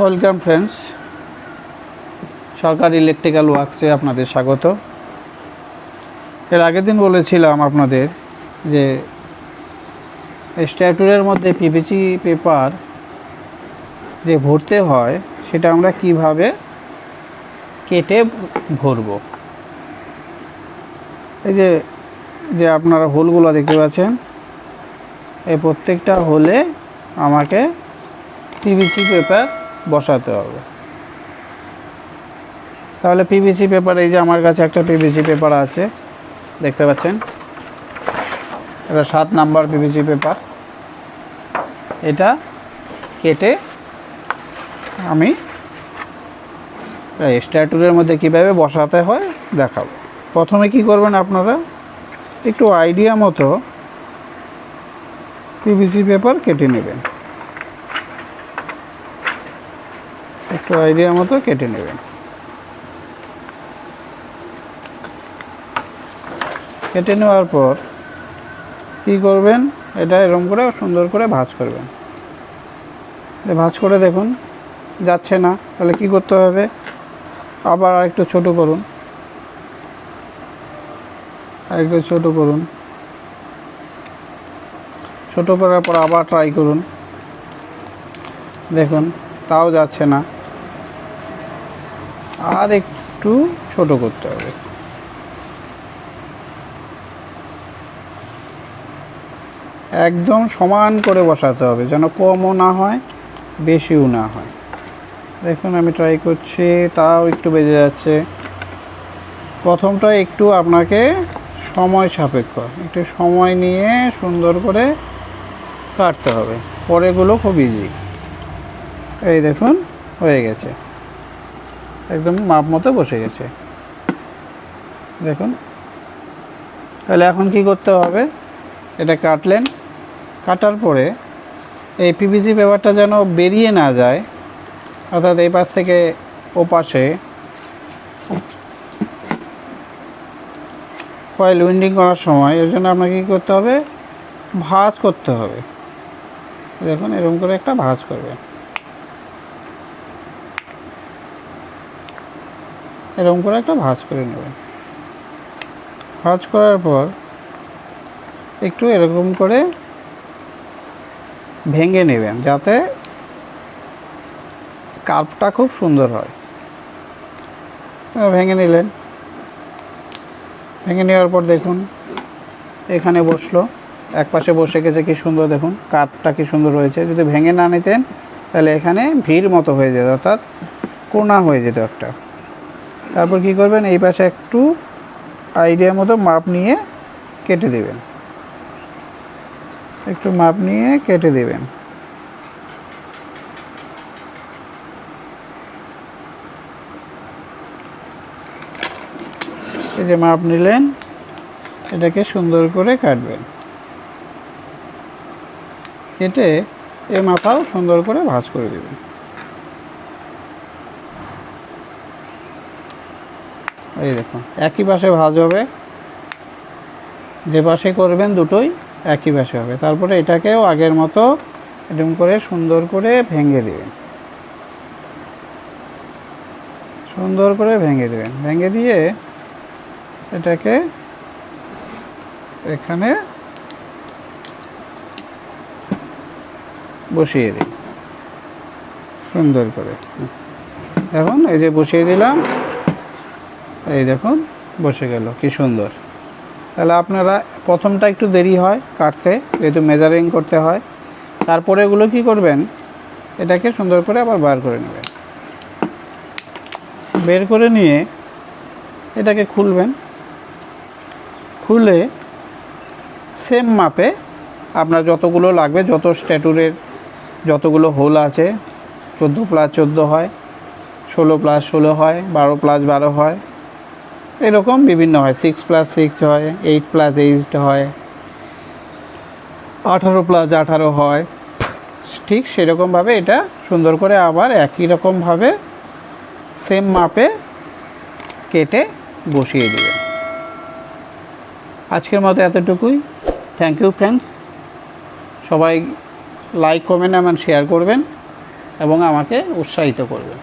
Welcome friends Sarkar electrical ওয়ার্কসে আপনাদের স্বাগত। এর আগের দিন বলেছিলাম আপনাদের যে স্ট্যাটুরের মধ্যে পিভিসি পেপার যে ভরতে হয়, সেটা আমরা কীভাবে কেটে ভরব? এই যে যে আপনারা হোলগুলো দেখতে পাচ্ছেন, এই প্রত্যেকটা হোলে আমাকে পিভিসি পেপার বসাতে হবে। তাহলে পিভিসি পেপার এই যে আমার কাছে একটা পিভিসি পেপার আছে, দেখতে পাচ্ছেন? এটা সাত নাম্বার পিভিসি পেপার এটা কেটে আমি স্ট্যাটুরের মধ্যে কীভাবে বসাতে হয় দেখাবো। প্রথমে কি করবেন আপনারা? একটু আইডিয়া মতো পিভিসি পেপার কেটে নেবেন। একটু আইডিয়া মতো কেটে নেবেন। কেটে নেওয়ার পর কি করবেন? এটা এরকম করে সুন্দর করে ভাঁজ করবেন। ভাঁজ করে দেখুন, যাচ্ছে না। তাহলে কি করতে হবে? আবার আরেকটু ছোট করুন। আরেকটু ছোট করুন। ছোট করার পর আবার ট্রাই করুন। দেখুন, তাও যাচ্ছে না। আর একটু ছোট করতে হবে। একদম সমান করে বসাতে হবে, যেন কমও না হয়, বেশিও না হয়। দেখুন, আমি ট্রাই করছি, তাও একটু বেজে যাচ্ছে। প্রথমটা একটু আপনাকে সময় সাপেক্ষ, একটু সময় নিয়ে সুন্দর করে কাটতে হবে। পরেগুলো খুব ইজি এই দেখুন, হয়ে গেছে। একদম মাপ মতো বসে গেছে। দেখুন। তাহলে এখন কি করতে হবে? এটা কাটলেন। কাটার পরে এই পিভিসি পেপারটা যেন বেরিয়ে না যায়, অর্থাৎ এই পাশ থেকে ও পাশে কয়েল উইন্ডিং করার সময়, এর জন্য আপনাকে কী করতে হবে? ভাঁজ করতে হবে। দেখুন, এরকম করে একটা ভাঁজ করবেন। এরকম করে একটা ভাজ করে নেবেন। ভাঁজ করার পর একটু এরকম করে ভেঙে নেবেন যাতে কার্পটা খুব সুন্দর হয়। ভেঙে নিলেন। ভেঙে নেওয়ার পর দেখুন, এখানে বসল, এক পাশে বসে গেছে, কি সুন্দর দেখুন কাঠটা কি সুন্দর হয়েছে। যদি ভেঙে না নিতেন, তাহলে এখানে ভিড় মতো হয়ে যেত, অর্থাৎ কোনা হয়ে যেত একটা। তারপর কি করবেন? এই পাশে একটু আইডিয়া মতো মাপ নিয়ে কেটে দেবেন। একটু মাপ নিয়ে কেটে দেবেন। এই যে মাপ নিলেন, এটাকে সুন্দর করে কাটবেন। কেটে এ মাথাও সুন্দর করে ভাঁজ করে দেবেন। এই দেখুন, একই পাশে ভাঁজ হবে। যে পাশে করবেন দুটোই একই পাশে হবে। তারপরে এটাকেও আগের মতো এরকম করে সুন্দর করে ভেঙে দেবেন। সুন্দর করে ভেঙে দেবেন। ভেঙে দিয়ে এটাকে এখানে বসিয়ে দিই সুন্দর করে। এখন এই যে বসিয়ে দিলাম এই দেখুন, বসে গেল, কি সুন্দর। তাহলে আপনারা প্রথমটা একটু দেরি হয় কাটতে, যেহেতু মেজারিং করতে হয়। তারপরে এগুলো কি করবেন? এটাকে সুন্দর করে আবার বার করে নেবেন। বের করে নিয়ে এটাকে খুলবেন। খুলে সেম মাপে আপনার যতগুলো লাগবে, যত স্ট্যাটুরের যতগুলো হোল আছে, চোদ্দ প্লাস চোদ্দ হয়, ষোলো প্লাস ষোলো হয়, বারো প্লাস বারো হয় এরকম বিভিন্ন হয় সিক্স প্লাস সিক্স হয় এইট প্লাস এইট হয়, আঠারো প্লাস আঠারো হয়। ঠিক সেরকমভাবে এটা সুন্দর করে আবার একই রকমভাবে সেম মাপে কেটে বসিয়ে দেবে। আজকের মতো এতটুকুই। থ্যাংক ইউ ফ্রেন্ডস সবাই লাইক কমেন্ট এবং শেয়ার করবেন এবং আমাকে উৎসাহিত করবেন।